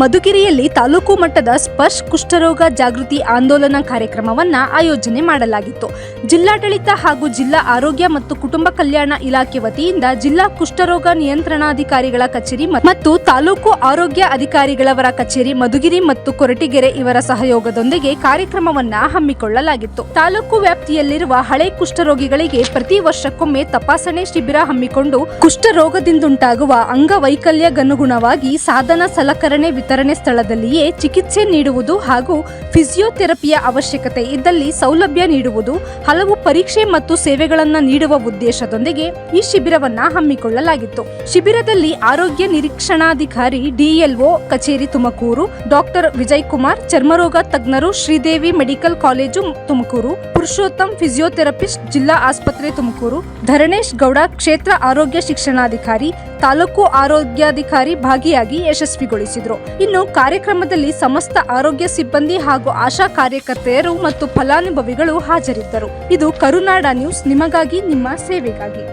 ಮಧುಗಿರಿಯಲ್ಲಿ ತಾಲೂಕು ಮಟ್ಟದ ಸ್ಪರ್ಶ ಕುಷ್ಠರೋಗ ಜಾಗೃತಿ ಆಂದೋಲನ ಕಾರ್ಯಕ್ರಮವನ್ನ ಆಯೋಜನೆ ಮಾಡಲಾಗಿತ್ತು. ಜಿಲ್ಲಾಡಳಿತ ಹಾಗೂ ಜಿಲ್ಲಾ ಆರೋಗ್ಯ ಮತ್ತು ಕುಟುಂಬ ಕಲ್ಯಾಣ ಇಲಾಖೆ ವತಿಯಿಂದ ಜಿಲ್ಲಾ ಕುಷ್ಠರೋಗ ನಿಯಂತ್ರಣಾಧಿಕಾರಿಗಳ ಕಚೇರಿ ಮತ್ತು ತಾಲೂಕು ಆರೋಗ್ಯ ಅಧಿಕಾರಿಗಳವರ ಕಚೇರಿ ಮಧುಗಿರಿ ಮತ್ತು ಕೊರಟಿಗೆರೆ ಇವರ ಸಹಯೋಗದೊಂದಿಗೆ ಕಾರ್ಯಕ್ರಮವನ್ನ ಹಮ್ಮಿಕೊಳ್ಳಲಾಗಿತ್ತು. ತಾಲೂಕು ವ್ಯಾಪ್ತಿಯಲ್ಲಿರುವ ಹಳೆ ಕುಷ್ಠರೋಗಿಗಳಿಗೆ ಪ್ರತಿ ವರ್ಷಕ್ಕೊಮ್ಮೆ ತಪಾಸಣೆ ಶಿಬಿರ ಹಮ್ಮಿಕೊಂಡು ಕುಷ್ಠರೋಗದಿಂದುಂಟಾಗುವ ಅಂಗವೈಕಲ್ಯಗನುಗುಣವಾಗಿ ಸಾಧನ ಸಲಕರಣೆ ವಿತರಣೆ ಸ್ಥಳದಲ್ಲಿಯೇ ಚಿಕಿತ್ಸೆ ನೀಡುವುದು ಹಾಗೂ ಫಿಸಿಯೋಥೆರಪಿಯ ಅವಶ್ಯಕತೆ ಇದ್ದಲ್ಲಿ ಸೌಲಭ್ಯ ನೀಡುವುದು, ಹಲವು ಪರೀಕ್ಷೆ ಮತ್ತು ಸೇವೆಗಳನ್ನು ನೀಡುವ ಉದ್ದೇಶದೊಂದಿಗೆ ಈ ಶಿಬಿರವನ್ನ ಹಮ್ಮಿಕೊಳ್ಳಲಾಗಿತ್ತು. ಶಿಬಿರದಲ್ಲಿ ಆರೋಗ್ಯ ನಿರೀಕ್ಷಣಾಧಿಕಾರಿ ಡಿಎಲ್ಒ ಕಚೇರಿ ತುಮಕೂರು, ಡಾಕ್ಟರ್ ವಿಜಯ್ ಕುಮಾರ್, ಚರ್ಮರೋಗ ತಜ್ಞರು Sridevi medical college Tumakuru Purushottam physiotherapist, ಜಿಲ್ಲಾ ಆಸ್ಪತ್ರೆ ತುಮಕೂರು, ಧರಣೇಶ್ ಗೌಡ ಕ್ಷೇತ್ರ ಆರೋಗ್ಯ ಶಿಕ್ಷಣಾಧಿಕಾರಿ, ತಾಲೂಕು ಆರೋಗ್ಯಾಧಿಕಾರಿ ಭಾಗಿಯಾಗಿ ಯಶಸ್ವಿಗೊಳಿಸಿದರು. ಇನ್ನು ಕಾರ್ಯಕ್ರಮದಲ್ಲಿ ಸಮಸ್ತ ಆರೋಗ್ಯ ಸಿಬ್ಬಂದಿ ಹಾಗೂ ಆಶಾ ಕಾರ್ಯಕರ್ತೆಯರು ಮತ್ತು ಫಲಾನುಭವಿಗಳು ಹಾಜರಿದ್ದರು. ಇದು ಕರುನಾಡ ನ್ಯೂಸ್, ನಿಮಗಾಗಿ, ನಿಮ್ಮ ಸೇವೆಗಾಗಿ.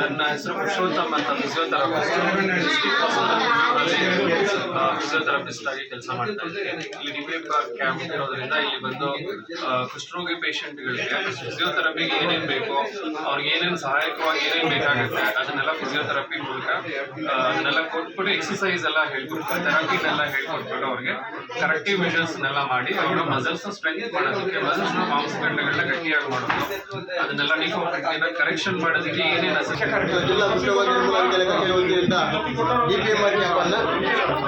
ನನ್ನ ಹೆಸರು ಅಂತ ಫಿಸಿಯೋಥೆರಪಿಸ್ಟ್ ಆಗಿ ಕೆಲಸ ಮಾಡ್ತಾ ಇದ್ದೀನಿ ಇಲ್ಲಿ ಡಿಗ್ರಿ ಕ್ಯಾಂಪ್ ಇರೋದ್ರಿಂದ ಇಲ್ಲಿ ಬಂದು ಆ, ಕುಷ್ಠರೋಗಿ ಪೇಷಂಟ್ಗಳಿಗೆ ಫಿಸಿಯೋಥೆರಪಿಗೆ ಏನೇನು ಬೇಕೋ ಅವ್ರಿಗೆ ಏನೇನು ಸಹಾಯಕವಾಗಿ ಏನೇನು ಬೇಕಾಗುತ್ತೆ ಅದನ್ನೆಲ್ಲ ಫಿಸಿಯೋಥೆರಪಿ ಮೂಲಕ ಅದನ್ನೆಲ್ಲ ಕೊಟ್ಬಿಟ್ಟು ಎಕ್ಸಸೈಸ್ ಎಲ್ಲ ಹೇಳ್ಕೊಡ್ತಾರೆ ಥೆರಪಿನೆಲ್ಲ ಹೇಳ್ಕೊಟ್ಬಿಟ್ಟು ಅವ್ರಿಗೆ ಕರೆಕ್ಟಿವ್ ಮೆಷರ್ಸ್ನೆಲ್ಲ ಮಾಡಿ ಅವರ ಮಸಲ್ಸ್ ಸ್ಟ್ರೆಂತ್ ಮಾಡೋದಕ್ಕೆ ಮಸಲ್ಸ್ ಮಾಂಸಖಂಡಗಳನ್ನ ಗಟ್ಟಿಯಾಗಿ ಮಾಡೋದು ಅದನ್ನೆಲ್ಲ ನೀವು ಕರೆಕ್ಷನ್ ಮಾಡೋದಕ್ಕೆ ಏನೇನು ಅಸೆಷನ್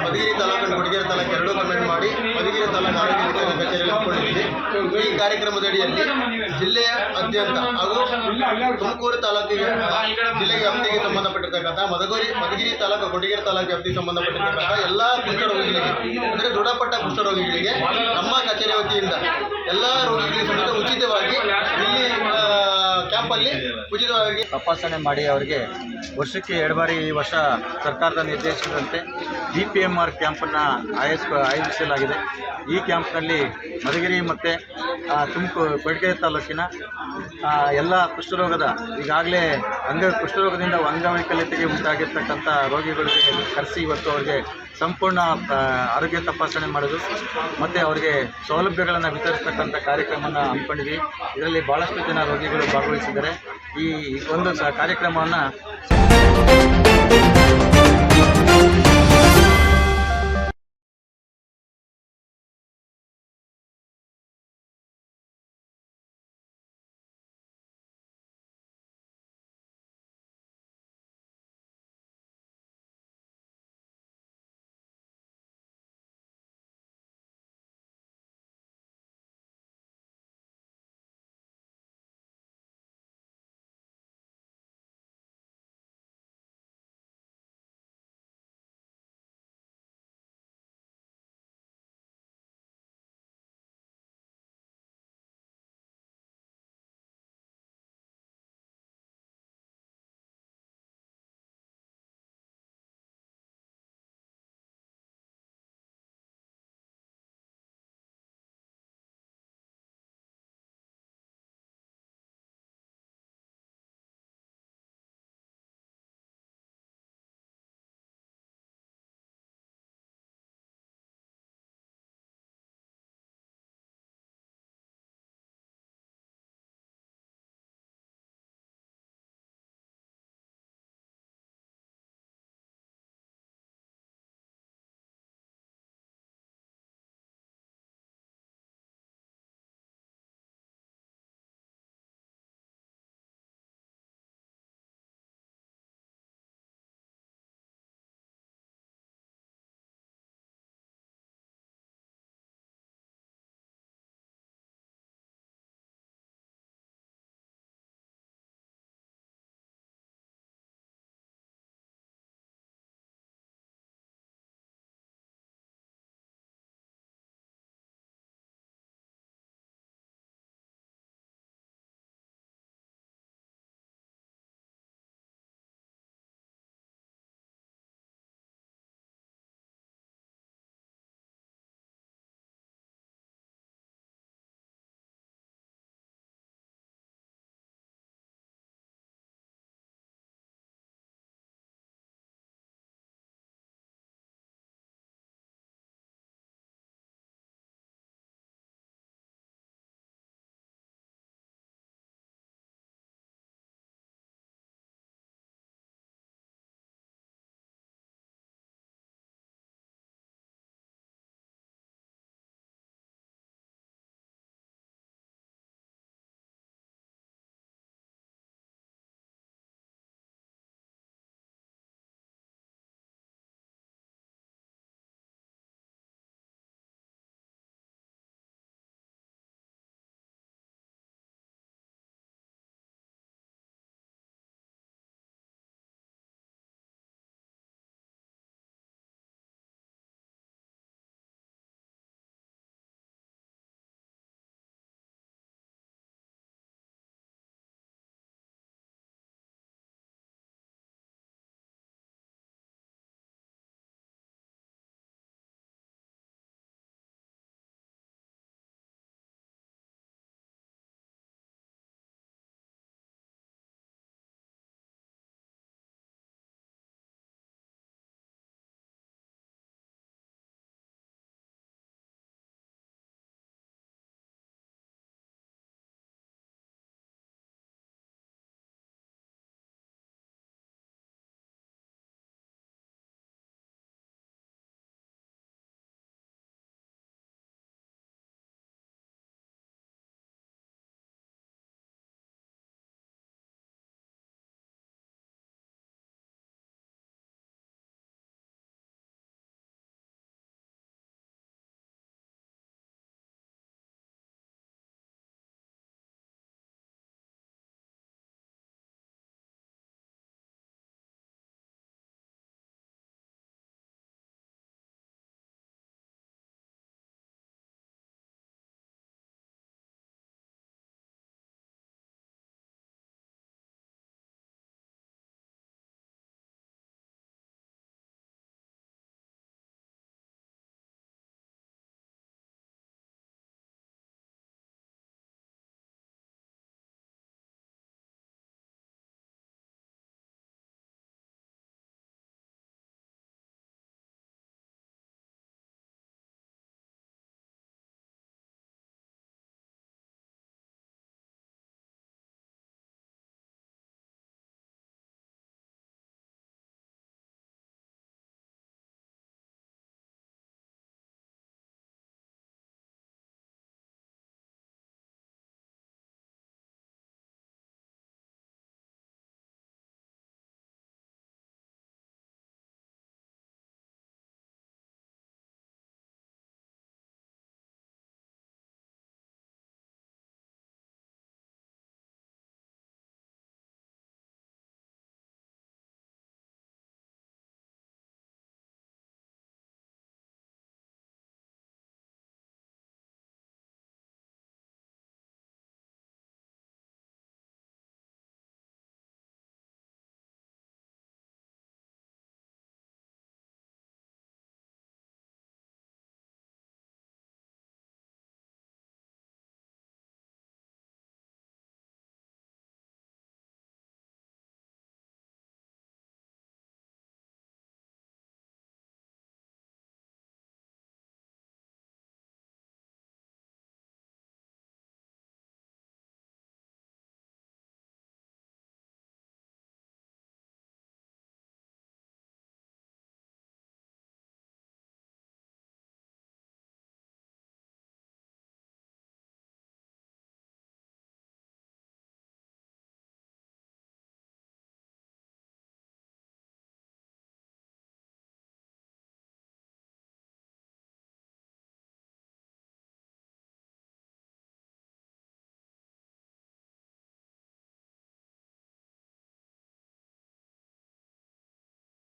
ಮಧುಗಿರಿ ತಾಲೂಕು ಮತ್ತು ಕೊಡಗೇರಿ ತಾಲೂಕು ಎರಡೂ ಕಮೆಂಟ್ ಮಾಡಿ, ಮಧುಗಿರಿ ತಾಲೂಕು ಆರೋಗ್ಯ ಅಧಿಕಾರಿ ಕಚೇರಿಯಲ್ಲಿ ಹಮ್ಮಿಕೊಂಡಿದ್ದೀವಿ ಈ ಕಾರ್ಯಕ್ರಮದಡಿಯಲ್ಲಿ ಜಿಲ್ಲೆಯ ಅತ್ಯಂತ ಹಾಗೂ ತುಮಕೂರು ತಾಲೂಕಿಗೆ, ಜಿಲ್ಲೆಗೆ ವ್ಯಾಪ್ತಿಗೆ ಸಂಬಂಧಪಟ್ಟಿರ್ತಕ್ಕಂಥ ಮಧುಗಿರಿ ಮಧುಗಿರಿ ತಾಲೂಕು ಕೊಡಗೇರಿ ತಾಲೂಕು ವ್ಯಾಪ್ತಿಗೆ ಸಂಬಂಧಪಟ್ಟಿರ್ತಕ್ಕಂಥ ಎಲ್ಲ ಕುಷ್ಠರೋಗಿಗಳಿಗೆ, ಅಂದರೆ ದೃಢಪಟ್ಟ ಕುಷ್ಠರೋಗಿಗಳಿಗೆ ನಮ್ಮ ಕಚೇರಿ ವತಿಯಿಂದ ಎಲ್ಲ ರೋಗಿಗಳಿಗೆ ಸಮೇತ ಉಚಿತವಾಗಿ ಇಲ್ಲಿ ಕ್ಯಾಂಪಲ್ಲಿ ಉಚಿತವಾಗಿ ತಪಾಸಣೆ ಮಾಡಿ ಅವರಿಗೆ ವರ್ಷಕ್ಕೆ ಎರಡು ಬಾರಿ ಈ ವರ್ಷ ಸರ್ಕಾರದ ನಿರ್ದೇಶನದಂತೆ ಡಿ ಪಿ ಎಂ ಆರ್ ಕ್ಯಾಂಪನ್ನು ಆಯೋಜಿಸಲಾಗಿದೆ. ಈ ಕ್ಯಾಂಪ್ನಲ್ಲಿ ಮಧುಗಿರಿ ಮತ್ತು ತುಮಕೂರು ಕೊಡಗೆರೆ ತಾಲೂಕಿನ ಎಲ್ಲ ಕುಷ್ಠರೋಗದ, ಈಗಾಗಲೇ ಅಂಗ, ಕುಷ್ಠರೋಗದಿಂದ ಅಂಗವೈಕಲ್ಯತೆಗೆ ಉಂಟಾಗಿರ್ತಕ್ಕಂಥ ರೋಗಿಗಳಿಗೆ ಕರೆಸಿ ಇವತ್ತು ಅವರಿಗೆ ಸಂಪೂರ್ಣ ಆರೋಗ್ಯ ತಪಾಸಣೆ ಮಾಡೋದು. ಮತ್ತು ಅವರಿಗೆ ಸೌಲಭ್ಯಗಳನ್ನು ವಿತರಿಸ್ತಕ್ಕಂಥ ಕಾರ್ಯಕ್ರಮವನ್ನು ಹಮ್ಮಿಕೊಂಡಿದ್ವಿ. ಇದರಲ್ಲಿ ಭಾಳಷ್ಟು ಜನ ರೋಗಿಗಳು ಭಾಗವಹಿಸಿದ್ದಾರೆ. ಈ ಒಂದು ಕಾರ್ಯಕ್ರಮವನ್ನು